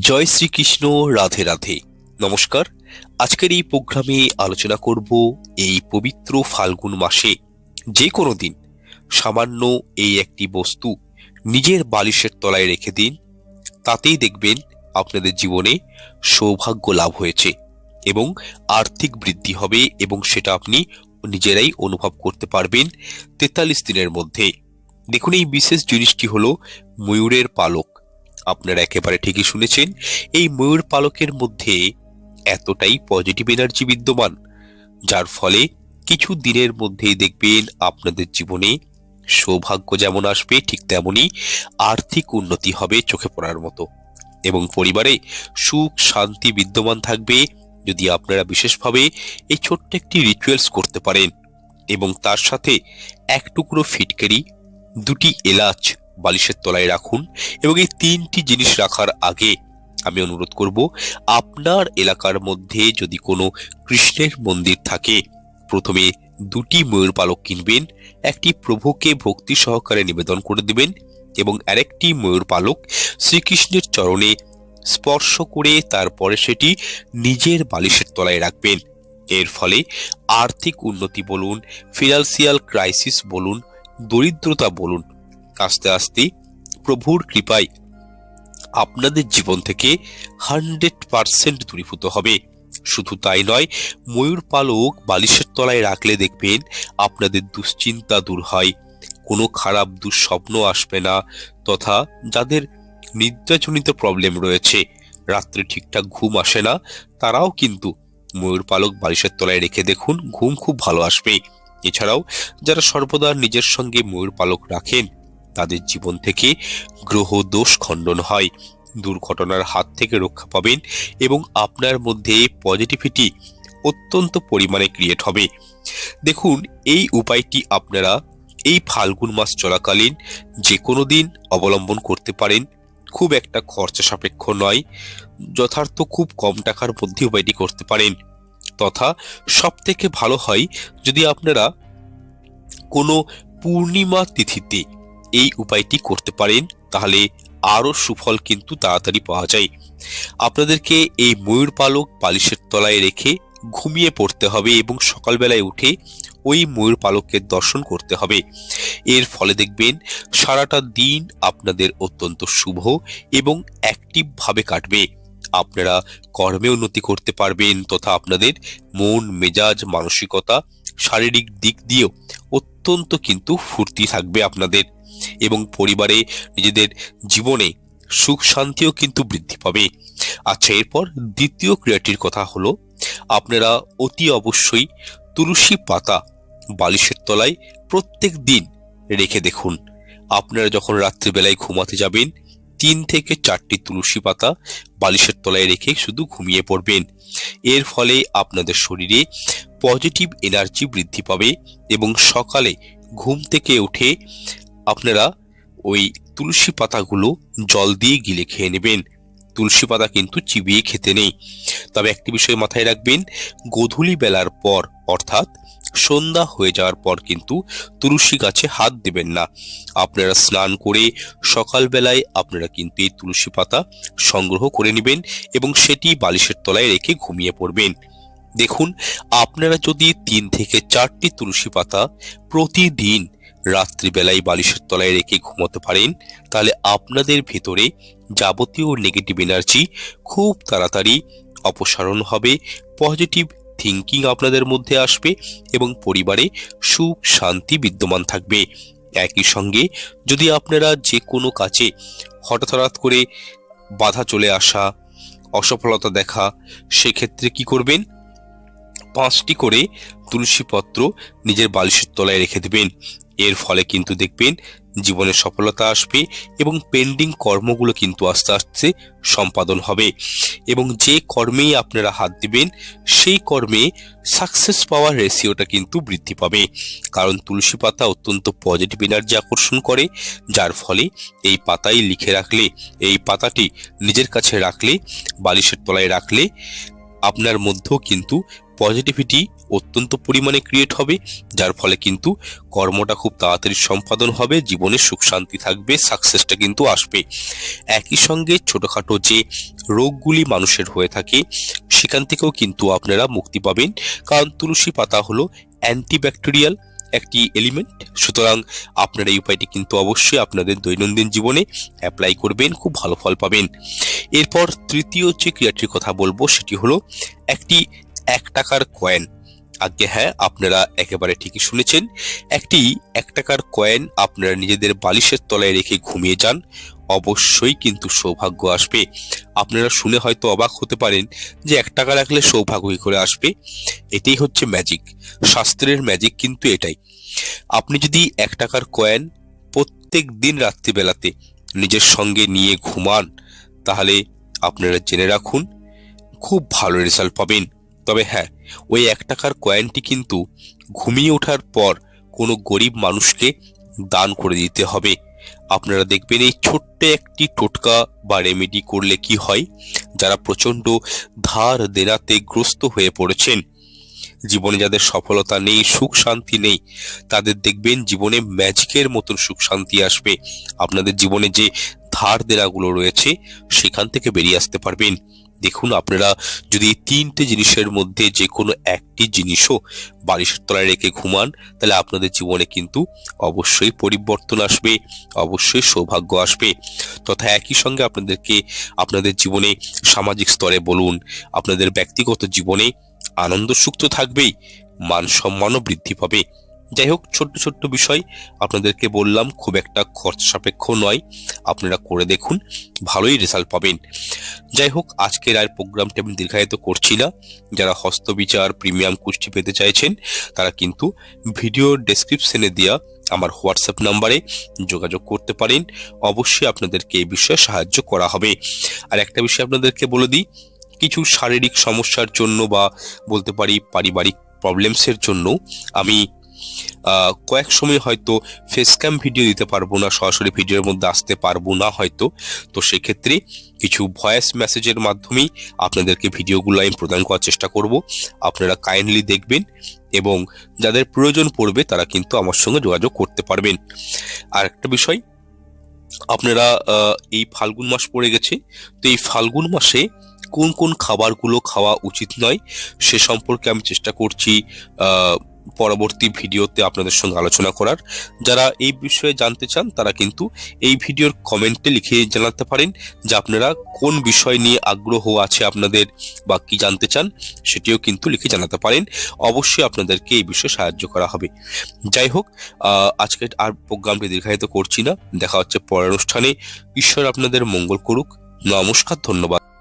জয় শ্রীকৃষ্ণ, রাধে রাধে। নমস্কার। আজকের এই প্রোগ্রামে আলোচনা করব এই পবিত্র ফাল্গুন মাসে যে কোনো দিন সামান্য এই একটি বস্তু নিজের বালিশের তলায় রেখে দিন, তাতেই দেখবেন আপনাদের জীবনে সৌভাগ্য লাভ হয়েছে এবং আর্থিক বৃদ্ধি হবে এবং সেটা আপনি নিজেরাই অনুভব করতে পারবেন তেতাল্লিশ দিনের মধ্যে। দেখুন এই বিশেষ জিনিসটি হলো ময়ূরের পালক। আপনারা একেবারে ঠিকই শুনেছেন, এই ময়ূর পালকের মধ্যে এতটাই পজিটিভ এনার্জি বিদ্যমান, যার ফলে কিছু দিনের মধ্যেই দেখবেন আপনাদের জীবনে সৌভাগ্য যেমন আসবে ঠিক তেমনই আর্থিক উন্নতি হবে চোখে পড়ার মতো। এবং পরিবারে সুখ, শান্তি বিদ্যমান থাকবে যদি আপনারা বিশেষভাবে এই ছোট্ট একটি রিচুয়ালস করতে পারেন। এবং তার সাথে এক টুকরো ফিটকারি, দুটি এলাচ বালিশের তলায় রাখুন এবং এই তিনটি জিনিস রাখার আগে আমি অনুরোধ করব, আপনার এলাকার মধ্যে যদি কোনো কৃষ্ণের মন্দির থাকে, প্রথমে দুটি ময়ূর পালক কিনবেন, একটি প্রভুকে ভক্তি সহকারে নিবেদন করে দিবেন এবং আরেকটি ময়ূর পালক শ্রীকৃষ্ণের চরণে স্পর্শ করে তারপরে সেটি নিজের বালিশের তলায় রাখবেন। এর ফলে আর্থিক উন্নতি বলুন, ফিনান্সিয়াল ক্রাইসিস বলুন, দরিদ্রতা বলুন আস্তে আস্তে প্রভুর কৃপায় আপনাদের জীবন থেকে হান্ড্রেড পার্সেন্ট দূরীভূত হবে। শুধু তাই নয়, ময়ূর পালক বালিশের তলায় রাখলে দেখবেন আপনাদের দুশ্চিন্তা দূর হয়, কোনো খারাপ দুঃস্বপ্ন আসবে না, তথা যাদের নিদ্রাজনিত প্রবলেম রয়েছে, রাত্রে ঠিকঠাক ঘুম আসে না, তারাও কিন্তু ময়ূর পালক বালিশের তলায় রেখে দেখুন, ঘুম খুব ভালো আসবে। এছাড়াও যারা সর্বদা নিজের সঙ্গে ময়ূর পালক রাখেন তাদের জীবন থেকে গ্রহ দোষ খণ্ডন হয়। দুর্ঘটনার হাত থেকে রক্ষা পাবেন এবং আপনার মধ্যে পজিটিভিটি অত্যন্ত পরিমাণে ক্রিয়েট হবে। দেখুন, এই উপায়টি আপনারা এই ফাল্গুন মাস চলাকালীন যে কোনো দিন অবলম্বন করতে পারেন। খুব একটা খরচা সাপেক্ষ নয়। যথার্থ খুব কম টাকার মধ্যে উপায়টি করতে পারেন। তথা সব থেকে ভালো হয় যদি আপনারা কোনো পূর্ণিমা তিথিতে এই উপায়টি করতে পারেন, তাহলে আরও সুফল কিন্তু তাড়াতাড়ি পাওয়া যায়। আপনাদেরকে এই ময়ূর পালক বালিশের তলায় রেখে ঘুমিয়ে পড়তে হবে এবং সকালবেলায় উঠে ওই ময়ূর পালকের দর্শন করতে হবে। এর ফলে দেখবেন সারাটা দিন আপনাদের অত্যন্ত শুভ এবং অ্যাক্টিভভাবে কাটবে। আপনারা কর্মে উন্নতি করতে পারবেন তথা আপনাদের মন, মেজাজ, মানসিকতা, শারীরিক দিক দিয়েও অত্যন্ত কিন্তু ফুর্তি থাকবে আপনাদের। এবং পরিবারে নিজেদের জীবনে সুখ শান্তিও কিন্তু বৃদ্ধি পাবে। আচ্ছা এরপর দ্বিতীয় ক্রিয়াটির কথা হলো, আপনারা অতি অবশ্যই তুলসী পাতা বালিশের তলায় প্রত্যেক দিন রেখে দেখুন। আপনারা যখন রাত্রিবেলায় ঘুমাতে যাবেন, তিন থেকে চারটি তুলসী পাতা বালিশের তলায় রেখে শুধু ঘুমিয়ে পড়বেন। এর ফলে আপনাদের শরীরে পজিটিভ এনার্জি বৃদ্ধি পাবে এবং সকালে ঘুম থেকে উঠে আপনারা ওই তুলসী পাতাগুলো জল দিয়ে গিলে খেয়ে নেবেন। তুলসী পাতা কিন্তু চিবিয়ে খেতে নেই। তবে একটি বিষয় মাথায় রাখবেন, গোধূলি বেলার পর, অর্থাৎ সন্ধ্যা হয়ে যাওয়ার পর কিন্তু তুলসী গাছে হাত দেবেন না। আপনারা স্নান করে সকালবেলায় আপনারা কিন্তু এই তুলসী পাতা সংগ্রহ করে নেবেন এবং সেটি বালিশের তলায় রেখে ঘুমিয়ে পড়বেন। দেখুন, আপনারা যদি তিন থেকে চারটি তুলসী পাতা প্রতিদিন রাত্রিবেলায় বালিশের তলায় রেখে ঘুমোতে পারেন, তাহলে আপনাদের ভেতরে যাবতীয় নেগেটিভ এনার্জি খুব তাড়াতাড়ি অপসারণ হবে পজিটিভ থিঙ্কিং আপনাদের মধ্যে আসবে এবং পরিবারে সুখ, শান্তি বিদ্যমান থাকবে। একই সঙ্গে যদি আপনারা যে কোনো কাজে হঠাৎ হঠাৎ করে বাধা চলে আসা, অসফলতা দেখা, সেক্ষেত্রে কি করবেন? পাঁচটি করে তুলসী পত্র নিজের বালিশের তলায় রেখে দেবেন। এর ফলে কিন্তু দেখবেন জীবনে সফলতা আসবে এবং পেন্ডিং কর্মগুলো কিন্তু আস্তে আস্তে সম্পাদন হবে। এবং যে কর্মেই আপনারা হাত দিবেন, সেই কর্মে সাকসেস পাওয়ার রেশিওটা কিন্তু বৃদ্ধি পাবে। কারণ তুলসী পাতা অত্যন্ত পজিটিভ এনার্জি আকর্ষণ করে, যার ফলে এই পাতাই লিখে রাখলে, এই পাতাটি নিজের কাছে রাখলে, বালিশের তলায় রাখলে আপনার মধ্যেও কিন্তু পজিটিভিটি অত্যন্ত পরিমাণে ক্রিয়েট হবে, যার ফলে কিন্তু কর্মটা খুব তাড়াতাড়ি সম্পাদন হবে, জীবনে সুখ শান্তি থাকবে সাকসেসটা কিন্তু আসবে। একই সঙ্গে ছোটখাটো যে রোগগুলি মানুষের হয়ে থাকে, সেখান থেকেও কিন্তু আপনারা মুক্তি পাবেন। কারণ তুলসী পাতা হলো অ্যান্টিব্যাকটেরিয়াল একটি এলিমেন্ট সুতরাং আপনারা এই উপায়টি কিন্তু অবশ্যই আপনাদের দৈনন্দিন জীবনে অ্যাপ্লাই করবেন, খুব ভালো ফল পাবেন। এরপর তৃতীয় যে ক্রিয়াটির কথা বলব, সেটি হলো একটি এক টাকার কয়েন আগে হ্যাঁ আপনারা একেবারে ঠিকই শুনেছেন। একটি এক টাকার কয়েন আপনারা নিজেদের বালিশের তলায় রেখে ঘুমিয়ে যান। অবশ্যই কিন্তু সৌভাগ্য আসবে। আপনারা শুনে হয়তো অবাক হতে পারেন যে এক টাকা রাখলে সৌভাগ্যই করে আসবে। এটাই হচ্ছে ম্যাজিক শাস্ত্রের ম্যাজিক কিন্তু এটাই। আপনি যদি এক টাকার কয়েন প্রত্যেক দিন রাত্রিবেলাতে নিজের সঙ্গে নিয়ে ঘুমান, তাহলে আপনারা জেনে রাখুন, খুব ভালো রেজাল্ট পাবেন। তবে হ্যাঁ ওই এক টাকার কয়েনটি কিন্তু ঘুমিয়ে ওঠার পর কোনো গরিব মানুষকে দান করে দিতে হবে। আপনারা দেখবেন এই ছোট্ট একটি টোটকা বা রেমেডি করলে কি হয়? যারা প্রচণ্ড ধার দেনাতে গ্রস্ত হয়ে পড়েছেন, জীবনে যাদের সফলতা নেই, সুখ শান্তি নেই, তাদের দেখবেন জীবনে ম্যাজিকের মতন সুখ শান্তি আসবে। আপনাদের জীবনে যে ধার দেনাগুলো রয়েছে, সেখান থেকে বেরিয়ে আসতে পারবেন। দেখুন, আপনারা যদি তিনটে জিনিসের মধ্যে যে কোনো একটি জিনিসও বালিশের তলায় রেখে ঘুমান, তাহলে আপনাদের জীবনে কিন্তু অবশ্যই পরিবর্তন আসবে, অবশ্যই সৌভাগ্য আসবে। তথা একই সঙ্গে আপনাদেরকে আপনাদের জীবনে সামাজিক স্তরে বলুন, আপনাদের ব্যক্তিগত জীবনে আনন্দ সুখ তো থাকবেই, মান সম্মানও বৃদ্ধি পাবে। যাই হোক, ছোট্ট ছোট্ট বিষয় আপনাদেরকে বললাম, খুব একটা খরচ সাপেক্ষ নয়। আপনারা করে দেখুন, ভালোই রেজাল্ট পাবেন। যাই হোক, আজকের আর প্রোগ্রামটি আমি দীর্ঘায়িত করছি না। যারা হস্তবিচার প্রিমিয়াম কুষ্টি পেতে চাইছেন, তারা কিন্তু ভিডিও ডেসক্রিপশনে দেওয়া আমার হোয়াটসঅ্যাপ নাম্বারে যোগাযোগ করতে পারেন। অবশ্যই আপনাদেরকে এই বিষয়ে সাহায্য করা হবে। আর একটা বিষয় আপনাদেরকে বলে দিই, কিছু শারীরিক সমস্যার জন্য বা বলতে পারি পারিবারিক প্রবলেমসের জন্য আমি কয়েক সময় হয়তো ফেস ক্যাম ভিডিও দিতে পারব না, সরাসরি ভিডিওর মধ্যে আসতে পারব না হয়তো। তো সেক্ষেত্রে কিছু ভয়েস মেসেজের মাধ্যমেই আপনাদেরকে ভিডিওগুলো আমি প্রদান করার চেষ্টা করব। আপনারা কাইন্ডলি দেখবেন এবং যাদের প্রয়োজন পড়বে তারা কিন্তু আমার সঙ্গে যোগাযোগ করতে পারবেন। আর একটা বিষয়, আপনারা এই ফাল্গুন মাস পড়ে গেছে, তো এই ফাল্গুন মাসে কোন কোন খাবারগুলো খাওয়া উচিত নয় সে সম্পর্কে আমি চেষ্টা করছি পরবর্তী ভিডিওতে আপনাদের সঙ্গে আলোচনা করার। যারা এই বিষয়ে জানতে চান তারা কিন্তু এই ভিডিওর কমেন্টে লিখে জানাতে পারেন যে আপনারা কোন বিষয় নিয়ে আগ্রহ আছে আপনাদের বা কি জানতে চান সেটিও কিন্তু লিখে জানাতে পারেন। অবশ্যই আপনাদেরকে এই বিষয়ে সাহায্য করা হবে। যাই হোক আহ, আজকে আর প্রোগ্রামটি দীর্ঘায়িত করছি না। দেখা হচ্ছে পরের অনুষ্ঠানে। ঈশ্বর আপনাদের মঙ্গল করুক। নমস্কার ধন্যবাদ।